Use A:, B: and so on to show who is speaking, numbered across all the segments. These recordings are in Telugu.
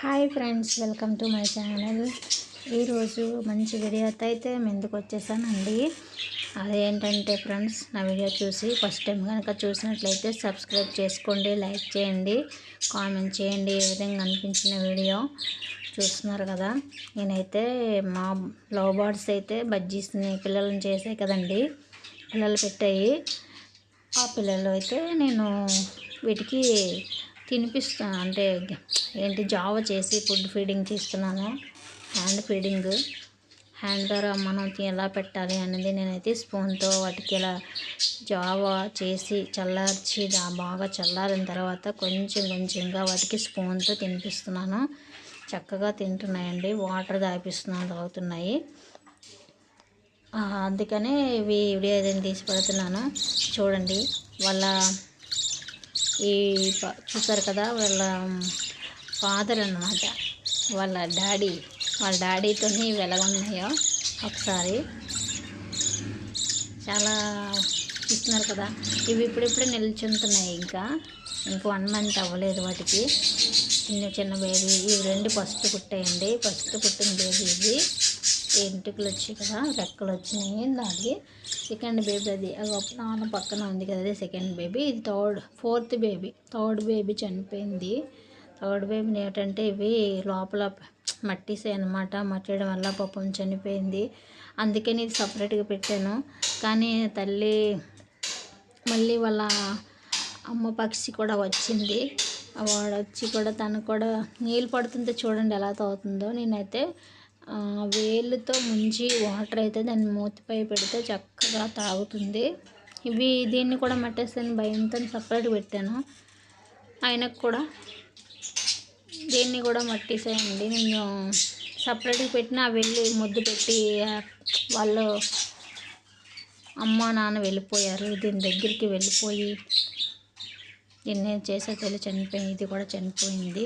A: Hi friends welcome to my channel. ఈరోజు మంచి వీడియోతో అయితే ముందుకు వచ్చేసానండి. అదేంటంటే ఫ్రెండ్స్ నా వీడియో చూసి ఫస్ట్ టైం కనుక చూసినట్లయితే సబ్స్క్రైబ్ చేసుకోండి లైక్ చేయండి కామెంట్ చేయండి ఏ విధంగా అనిపించిన వీడియో చూస్తున్నారు కదా. నేనైతే మా లవ్ బర్డ్స్ అయితే బజ్జీస్ని పిల్లలను చేసాయి కదండి పిల్లలు పెట్టాయి. ఆ పిల్లలు అయితే నేను వీటికి తినిపిస్తాను. అంటే ఏంటి జావ చేసి ఫుడ్ ఫీడింగ్ చేస్తున్నాను. Hand feeding. హ్యాండ్ ద్వారా మనం ఎలా పెట్టాలి అనేది నేనైతే స్పూన్తో వాటికి ఇలా జావ చేసి చల్లార్చి బాగా చల్లారిన తర్వాత కొంచెం కొంచెంగా వాటికి స్పూన్తో తినిపిస్తున్నాను. చక్కగా తింటున్నాయండి. వాటర్ దాపిస్తున్నాను తాగుతున్నాయి. అందుకనే ఇవి వీడియో ఏదైనా తీసి పెడుతున్నాను? చూడండి. వాళ్ళ ఈ చూసారు కదా వాళ్ళ ఫాదర్ అనమాట వాళ్ళ డాడీ వాళ్ళ డాడీతోని ఉన్నాయో ఒకసారి చాలా ఇస్తున్నారు కదా. ఇవి ఇప్పుడిప్పుడే నిల్చుంటున్నాయి ఇంకా. ఇంకా వన్ మంత్ అవ్వలేదు వాటికి. చిన్న చిన్న బేబీ ఇవి రెండు ఫస్ట్ పుట్టాయండి. ఫస్ట్ పుట్టిన బేబీ ఇది ఎంటుకలు వచ్చాయి కదా రెక్కలు వచ్చినాయి దానికి సెకండ్ బేబీ అది నాన్న పక్కన ఉంది కదా అదే సెకండ్ బేబీ ఇది third fourth baby third baby చనిపోయింది. థర్డ్ బేబీని ఏంటంటే ఇవి లోపల మట్టిసే అనమాట మట్టడం వల్ల పాపం చనిపోయింది. అందుకని ఇది సపరేట్గా పెట్టాను. కానీ తల్లి మళ్ళీ వాళ్ళ అమ్మ పక్షి కూడా వచ్చింది. వాడు వచ్చి కూడా తను కూడా నీళ్ళు పడుతుంటే చూడండి ఎలా తాగుతుందో నేనైతే వేళ్ళతో ముంచి వాటర్ అయితే దాన్ని మూతిపై పెడితే చక్కగా తాగుతుంది. ఇవి దీన్ని కూడా మట్టేస్తాను భయంతో సపరేట్ పెట్టాను. ఆయనకు కూడా దీన్ని కూడా మట్టేసాయండి. నేను సపరేట్గా పెట్టిన వెళ్ళి ముద్దు పెట్టి వాళ్ళు అమ్మ నాన్న వెళ్ళిపోయారు. దీని దగ్గరికి వెళ్ళిపోయి దీన్ని చేసే తల్లి చనిపోయింది ఇది కూడా చనిపోయింది.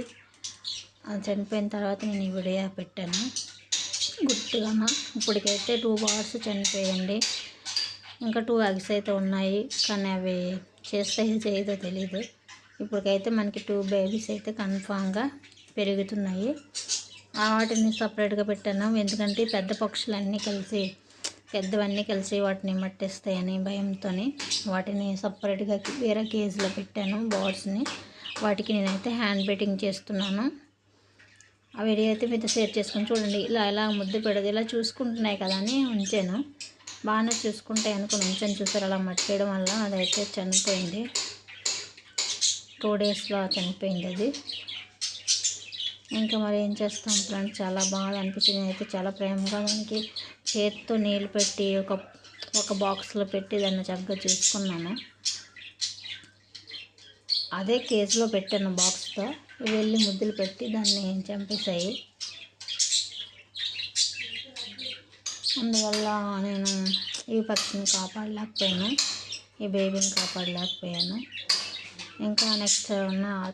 A: చనిపోయిన తర్వాత నేను ఈ వీడియో పెట్టాను. గుర్తుగా ఇప్పటికైతే టూ బార్స్ చనిపోయండి ఇంకా టూ ఎగ్స్ అయితే ఉన్నాయి. కానీ అవి చేస్తాయో చేయదో తెలీదు. ఇప్పటికైతే మనకి టూ బేబీస్ అయితే కన్ఫామ్గా పెరుగుతున్నాయి. వాటిని సపరేట్గా పెట్టాను. ఎందుకంటే పెద్ద పక్షులన్నీ కలిసి పెద్దవన్నీ కలిసి వాటిని మట్టిస్తాయని భయంతో వాటిని సపరేట్గా వేరే కేజీలో పెట్టాను. బర్డ్స్ని వాటికి నేనైతే హ్యాండ్ బెట్టింగ్ చేస్తున్నాను. ఆ వీడియో అయితే మీతో షేర్ చేసుకొని చూడండి. ఇలా ఇలా ముద్దు పెడదు ఇలా చూసుకుంటున్నాయి కదా అని ఉంచాను. బాగానే చూసుకుంటాయి అనుకుని ఉంచాను. చూసారు అలా మట్టేయడం వల్ల అదైతే చనిపోయింది. టూ డేస్లో చనిపోయింది అది. ఇంకా మరి ఏం చేస్తాం ఫ్రెండ్స్? చాలా బాగా అనిపించింది. అయితే చాలా ప్రేమగా మనకి చేతితో నీళ్ళు పెట్టి ఒక ఒక బాక్స్లో పెట్టి దాన్ని చక్కగా చూసుకున్నాను. అదే కేజీలో పెట్టాను బాక్స్తో వెళ్ళి ముద్దులు పెట్టి దాన్ని చంపేశాయి. అందువల్ల నేను ఈ పక్షిని కాపాడలేకపోయాను. ఈ బేబీని కాపాడలేకపోయాను. ఇంకా నెక్స్ట్ ఉన్న